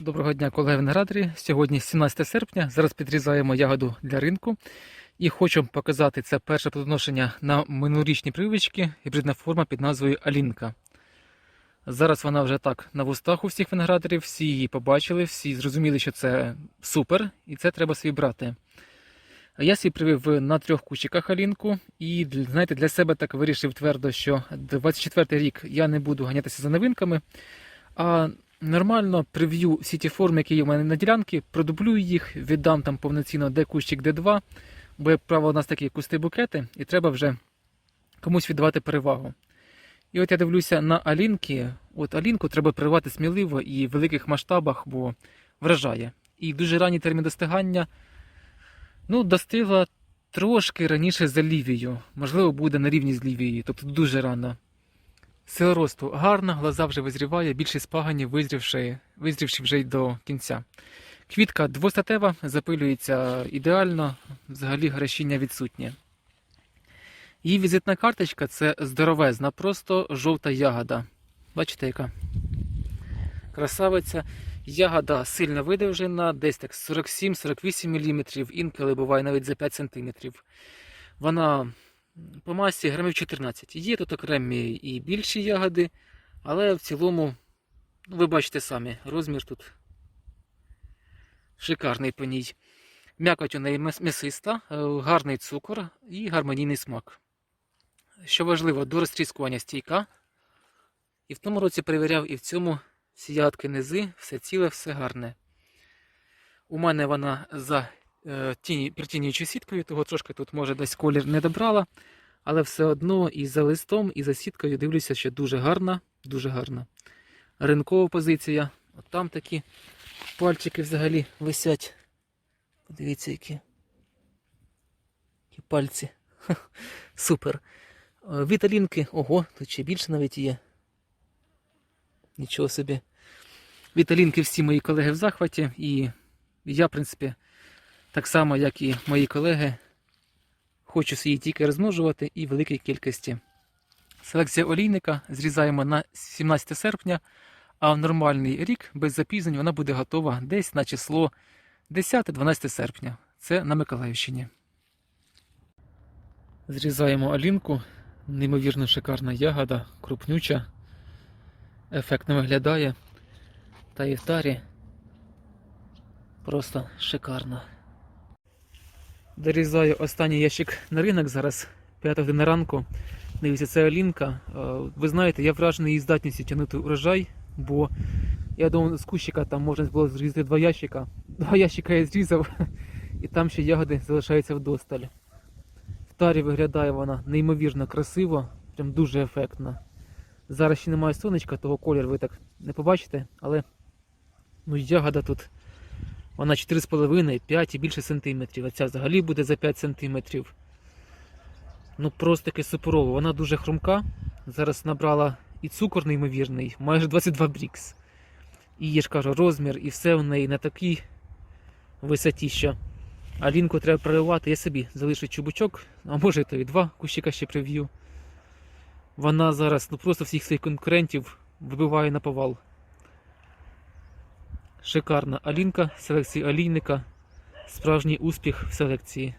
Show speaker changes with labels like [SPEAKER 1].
[SPEAKER 1] Доброго дня, колеги виноградарі. Сьогодні 17 серпня. Зараз підрізаємо ягоду для ринку. І хочу показати це перше плодоношення на минулорічні прививочки, гібридна форма під назвою Алінка. Зараз вона вже так на вустах у всіх виноградарів, всі її побачили, всі зрозуміли, що це супер, і це треба собі брати. Я свій привив на трьох кущиках Алінку, і знаєте, для себе так вирішив твердо, що 24 рік я не буду ганятися за новинками. А нормально прив'ю всі ті форми, які є в мене на ділянці, продублюю їх, віддам там повноцінно де кущик, де два. Бо, як правило, у нас такі кусти букети, і треба вже комусь віддавати перевагу. І от я дивлюся на Алінки. От Алінку треба прививати сміливо і в великих масштабах, бо вражає. І дуже ранній термін достигання ну, достигла трошки раніше за лівією. Можливо, буде на рівні з лівією, тобто дуже рано. Сила росту гарна, глаза вже визріває, більшість паганів визрівши, визрівши вже й до кінця. Квітка двостатева, запилюється ідеально, взагалі грашіння відсутнє. Її візитна карточка це здоровезна, просто жовта ягода. Бачите, яка? Красавиця. Ягода сильно видовжена, десь так 47-48 мм, інколи буває навіть за 5 см. Вона по масі грамів 14. Є тут окремі і більші ягоди, але в цілому, ну, ви бачите самі, розмір тут шикарний по ній. М'якоть у неї м'яс- м'ясиста, е, гарний цукор і гармонійний смак. Що важливо, до розтріскування стійка. І в тому році перевіряв, і в цьому всі ягодки низи, все ціле, все гарне. У мене вона за тіні, притінюючою сіткою, того трошки тут може десь колір не добрала. Але все одно і за листом, і за сіткою дивлюся, що дуже гарна, дуже гарна. Ринкова позиція. От там такі пальчики взагалі висять. Подивіться, які. Які пальці. Ха, Супер. Е, Віталінки, ого, тут ще більше навіть є. Нічого собі. Віталінки всі мої колеги в захваті, і я, в принципі, так само, як і мої колеги, хочу її тільки розмножувати і в великій кількості. Селекція олійника зрізаємо на 17 серпня, а в нормальний рік без запізнень вона буде готова десь на число 10-12 серпня. Це на Миколаївщині. Зрізаємо олінку. Неймовірно шикарна ягода, крупнюча, ефектно виглядає. Та і в тарі просто шикарно. Дорізаю останній ящик на ринок зараз, 5 година ранку. Дивіться, це олінка. Е, Ви знаєте, я вражений її здатністю тягнути урожай, бо я думав, з кущика там можна було зрізати два ящика. Два ящика я зрізав, і там ще ягоди залишаються вдосталь. В тарі виглядає вона неймовірно красиво, прям дуже ефектно. Зараз ще немає сонечка, того колір ви так не побачите, але ну, ягода тут вона 4,5, 5 і більше сантиметрів. А ця взагалі буде за 5 сантиметрів. Ну просто таки суперово. Вона дуже хрумка. Зараз набрала і цукор неймовірний, майже 22 брікс. І я ж кажу, розмір і все в неї на такій висоті, що алінку треба проривати. Я собі залишу чубучок, а може то і два кущика ще прив'ю. Вона зараз ну просто всіх своїх конкурентів вибиває на повал. Шикарна алінка селекції алійника. Справжній успіх в селекції.